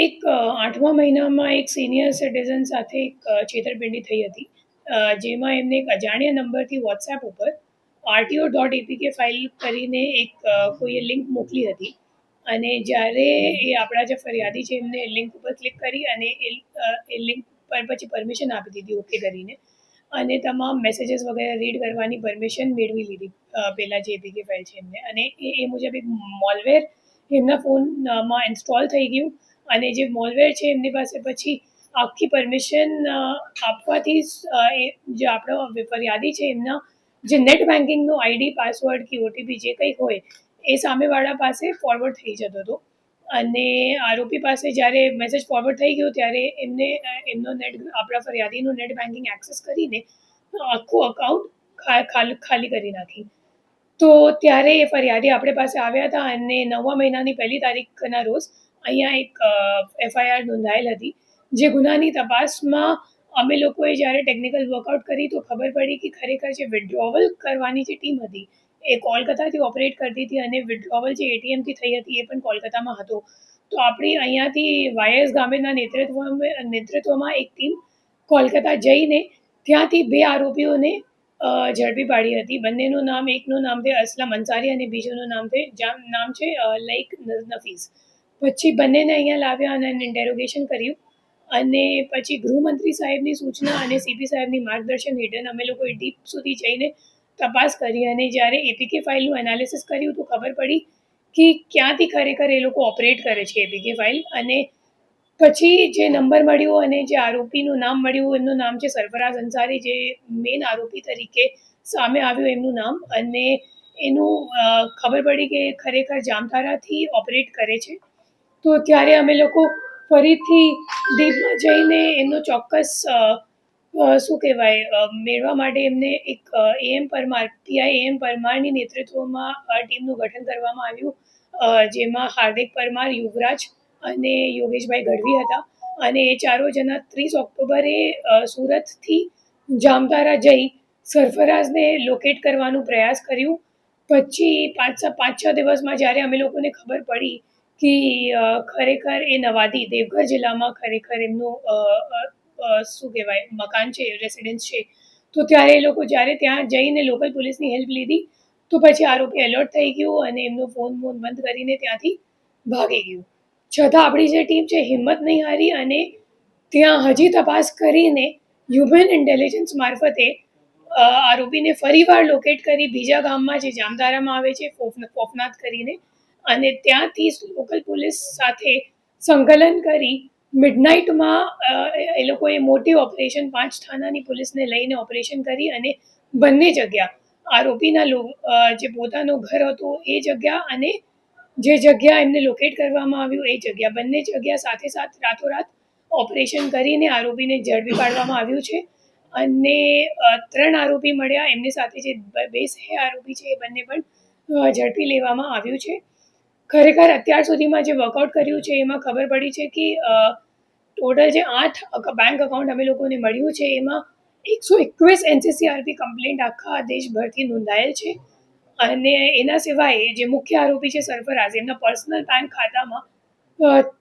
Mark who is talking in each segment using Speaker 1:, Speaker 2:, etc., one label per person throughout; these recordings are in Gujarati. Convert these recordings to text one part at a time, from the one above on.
Speaker 1: એક આઠમા મહિનામાં એક સિનિયર સિટીઝન સાથે એક છેતરપિંડી થઈ હતી. જેમાં એમને એક અજાણ્યા નંબરથી વોટ્સએપ ઉપર આરટીઓ ડોટ એપીકે ફાઇલ કરીને એક કોઈએ લિંક મોકલી હતી. અને જ્યારે એ આપણા જે ફરિયાદી છે, એમને લિંક ઉપર ક્લિક કરી અને એ લિંક પર પછી પરમિશન આપી દીધી ઓકે કરીને. અને તમામ મેસેજીસ વગેરે રીડ કરવાની પરમિશન મેળવી લીધી પહેલાં જે એપીકે ફાઇલ છે એમને. અને એ મુજબ એક મોલવેર એમના ફોનમાં ઇન્સ્ટોલ થઈ ગયું. અને જે મોલવેર છે એમની પાસે પછી આખી પરમિશન આપવાથી જ, આપણો ફરિયાદી છે એમના જે નેટ બેન્કિંગનો આઈડી પાસવર્ડ કે ઓટીપી જે કંઈ હોય એ સામેવાળા પાસે ફોરવર્ડ થઈ જતો હતો. અને આરોપી પાસે જ્યારે મેસેજ ફોરવર્ડ થઈ ગયો ત્યારે એમને એમનો નેટ આપણા ફરિયાદીનું નેટ બેન્કિંગ એક્સેસ કરીને આખું અકાઉન્ટ ખાલી કરી નાખી. તો ત્યારે એ ફરિયાદી આપણે પાસે આવ્યા હતા અને નવમા મહિનાની પહેલી તારીખના રોજ અહીંયા એક એફઆઈઆર નોંધાયેલ હતી, જે ગુનાની તપાસમાં અમે લોકોએ જ્યારે ટેકનિકલ વર્કઆઉટ કરી તો ખબર પડી કે ખરેખર જે વિડ્રોવલ કરવાની જે ટીમ હતી, એ કોલકાતાથી ઓપરેટ કરતી હતી અને વિડ્રોવલ જે એટીએમથી થઈ હતી એ પણ કોલકાતામાં હતો. તો આપણી અહીંયાથી વાયએસ ગામેના નેતૃત્વમાં નેતૃત્વમાં એક ટીમ કોલકાતા જઈને ત્યાંથી બે આરોપીઓને ઝડપી પાડી હતી. બંનેનું નામ, એકનું નામ છે અસલમ અંસારી અને બીજુનું નામ છે નામ છે લઈક ન- નફીસ. પછી બંનેને અહીંયા લાવ્યા અને ઇન્ટેરોગેશન કર્યું. અને પછી ગૃહમંત્રી સાહેબની સૂચના અને સીપી સાહેબની માર્ગદર્શન હેઠળ અમે લોકોએ ડીપ સુધી જઈને તપાસ કરી અને જ્યારે એપીકે ફાઇલનું એનાલિસિસ કર્યું તો ખબર પડી કે ક્યાંથી ખરેખર એ લોકો ઓપરેટ કરે છે એપીકે ફાઇલ. અને પછી જે નંબર મળ્યો અને જે આરોપીનું નામ મળ્યું, એમનું નામ છે સરફરાઝ અંસારી, જે મેઇન આરોપી તરીકે સામે આવ્યું એમનું નામ. અને એનું ખબર પડી કે ખરેખર જામતારાથી ઓપરેટ કરે છે. તો ત્યારે અમે લોકો ફરીથી દીપમાં જઈને એમનો ચોક્કસ શું કહેવાય મેળવા માટે એમને એક એએમ પરમાર પીઆઈ એમ પરમારની નેતૃત્વમાં ટીમનું ગઠન કરવામાં આવ્યું. જેમાં હાર્દિક પરમાર, યુવરાજ અને યોગેશભાઈ ગઢવી હતા. અને એ ચારો જણા ત્રીસ ઓક્ટોબરે સુરતથી જામતારા જઈ સરફરાઝને લોકેટ કરવાનું પ્રયાસ કર્યું. પછી પાંચ પાંચ, છ દિવસમાં જ્યારે અમે લોકોને ખબર પડી કે ખરેખર એ નવાદી દેવઘર જિલ્લામાં ખરેખર એમનું શું કહેવાય, મકાન છે રેસિડેન્સ છે. તો ત્યારે એ લોકો જ્યારે ત્યાં જઈને લોકલ પોલીસની હેલ્પ લીધી, તો પછી આરોપી એલર્ટ થઈ ગયું અને એમનો ફોન ફોન બંધ કરીને ત્યાંથી ભાગી ગયું. છતાં આપણી જે ટીમ છે, હિંમત નહીં હારી અને ત્યાં હજી તપાસ કરીને હ્યુમન ઇન્ટેલિજન્સ મારફતે આરોપીને ફરીવાર લોકેટ કરી બીજા ગામમાં જે જામતારામાં આવે છે ફોફનાથ કરીને અને ત્યાંથી લોકલ પોલીસ સાથે સંકલન કરી મિડનાઇટમાં એ લોકોએ મોટી ઓપરેશન પાંચ થાનાની પોલીસને લઈને ઓપરેશન કરી અને બંને જગ્યા, આરોપીના જે પોતાનું ઘર હતું એ જગ્યા અને જે જગ્યા એમને લોકેટ કરવામાં આવ્યું એ જગ્યા, બંને જગ્યા સાથે સાથ રાતોરાત ઓપરેશન કરીને આરોપીને ઝડપી પાડવામાં આવ્યું છે. અને ત્રણ આરોપી મળ્યા, એમની સાથે જે બ- બે આરોપી છે એ બંને પણ ઝડપી લેવામાં આવ્યું છે. ખરેખર અત્યાર સુધીમાં જે વર્કઆઉટ કર્યું છે, એમાં ખબર પડી છે કે ટોટલ જે આઠ બેંક અકાઉન્ટ અમે લોકોને મળ્યું છે, એમાં એકસો એકવીસ એનસીસીઆરપી કમ્પ્લેન્ટ આખા દેશભરથી નોંધાયેલ છે. અને એના સિવાય જે મુખ્ય આરોપી છે, સરફરાઝ, એમના પર્સનલ બેંક ખાતામાં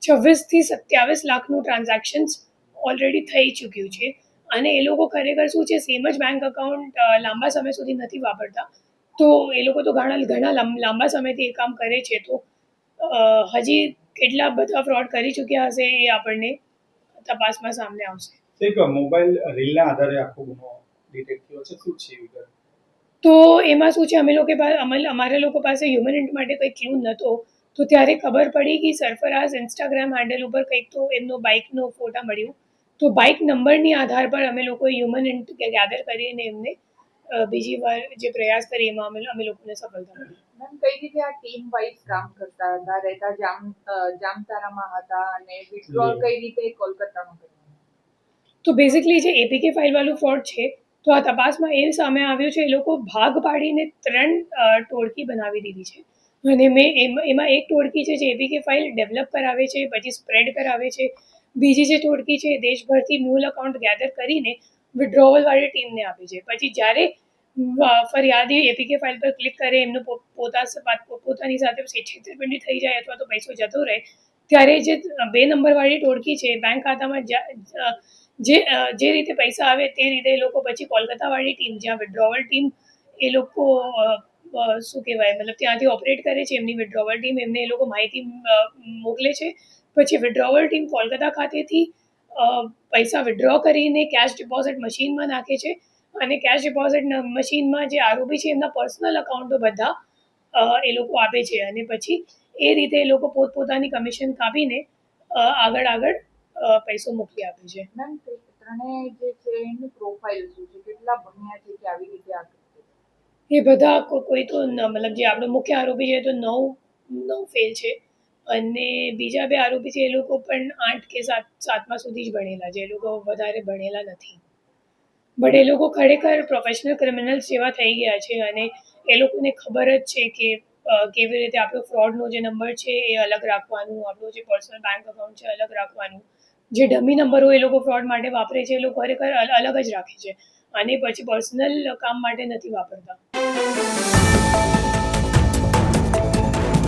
Speaker 1: છવ્વીસથી સત્યાવીસ લાખનું ટ્રાન્ઝેક્શન્સ ઓલરેડી થઈ ચૂક્યું છે. અને એ લોકો ખરેખર શું છે સેમ જ બેંક અકાઉન્ટ લાંબા સમય સુધી નથી વાપરતા. તો એ લોકો તો ઘણા ઘણા લાંબ- સમયથી એ કામ કરે છે. તો હજી કેટલા બધા ફ્રોડ કરી ચૂક્યા હશે એ આપણને તપાસમાં સામે આવશે.
Speaker 2: એક મોબાઈલ રીલના આધારે આખો ગુનો ડિટેક્ટ થયો છે? શું છે વિગત?
Speaker 1: તો એમાં શું છે? અમે લોકો પાસે અમારા લોકો પાસે હ્યુમન ઇન્ટ માટે કંઈ ક્લુ નહોતો તો ત્યારે ખબર પડી કે સરફરાઝ ઇન્સ્ટાગ્રામ હેન્ડલ ઉપર કંઈક તો એમનો બાઇકનો ફોટા મળ્યું. તો બાઇક નંબરની આધાર પર અમે લોકોએ હ્યુમન ઇન્ટ ગેધર કરીને એમને બીજી વાર જે પ્રયાસ કરી એમાં અમે અમે લોકોને સફળતા મળી.
Speaker 3: મેમ કઈ રીતે આ ટીમ વાઇઝ કામ કરતા હતા? રહેતા જામ જામતારામાં હતા અને વિથડ્રોલ કઈ રીતે કોલકાતામાં કર્યું?
Speaker 1: તો બેઝિકલી જે એપીકે ફાઇલવાળું ફ્રોડ છે તો આ તપાસમાં એ સામે આવ્યું છે એ લોકો ભાગ પાડીને ત્રણ ટોળકી બનાવી દીધી છે. અને મેં એમાં એમાં એક ટોળકી છે જે એપીકે ફાઇલ ડેવલપ કરાવે છે પછી સ્પ્રેડ કરાવે છે. બીજી જે ટોળકી છે દેશભરથી મૂળ અકાઉન્ટ ગેધર કરીને વિડ્રોવલવાળી ટીમને આપી છે. પછી જ્યારે ફરિયાદી એપીકે ફાઇલ પર ક્લિક કરે, એમનું પોતા પોતાની સાથે છેતરપિંડી થઈ જાય અથવા તો પૈસો જતો રહે, ત્યારે જે બે નંબરવાળી ટોળકી છે બેંક ખાતામાં જે જે રીતે પૈસા આવે તે રીતે એ લોકો પછી કોલકાતાવાળી ટીમ જ્યાં વિડ્રોવલ ટીમ એ લોકો શું કહેવાય, મતલબ ત્યાંથી ઓપરેટ કરે છે, એમની વિડ્રોવલ ટીમ એમને એ લોકો માહિતી મોકલે છે. પછી વિડ્રોવલ ટીમ કોલકાતા ખાતેથી પૈસા વિડ્રો કરીને કેશ ડિપોઝિટ મશીનમાં નાખે છે. અને કેશ ડિપોઝિટ મશીનમાં જે આરોપી છે એમના પર્સનલ અકાઉન્ટો બધા એ લોકો આપે છે. અને પછી એ રીતે એ લોકો પોતપોતાની કમિશન કાપીને આગળ આગળ પૈસો મોકલી આપે છે.
Speaker 3: મેમ ત્રણેય જે છે એની પ્રોફાઇલ શું છે? કેટલા ભણ્યા છે કે આવી રીતે
Speaker 1: એ બધા કોઈ તો મતલબ જે આપણો મુખ્ય આરોપી છે તો નવ નવ ફેલ છે. અને બીજા બે આરોપી છે, એ લોકો પણ આઠ કે સાત, સાતમા સુધી જ ભણેલા છે. એ લોકો વધારે ભણેલા નથી. બટ એ લોકો ખરેખર પ્રોફેશનલ ક્રિમિનલ્સ જેવા થઈ ગયા છે અને એ લોકોને ખબર જ છે કે કેવી રીતે આપણો ફ્રોડનો જે નંબર છે, એ અલગ રાખવાનું, આપણું જે પર્સનલ બેંક અકાઉન્ટ છે, અલગ રાખવાનું. જે ડમી નંબરો એ લોકો ફ્રોડ માટે વાપરે છે, એ લોકો ખરેખર અલગ જ રાખે છે. અને પછી પર્સનલ કામ માટે નથી વાપરતા.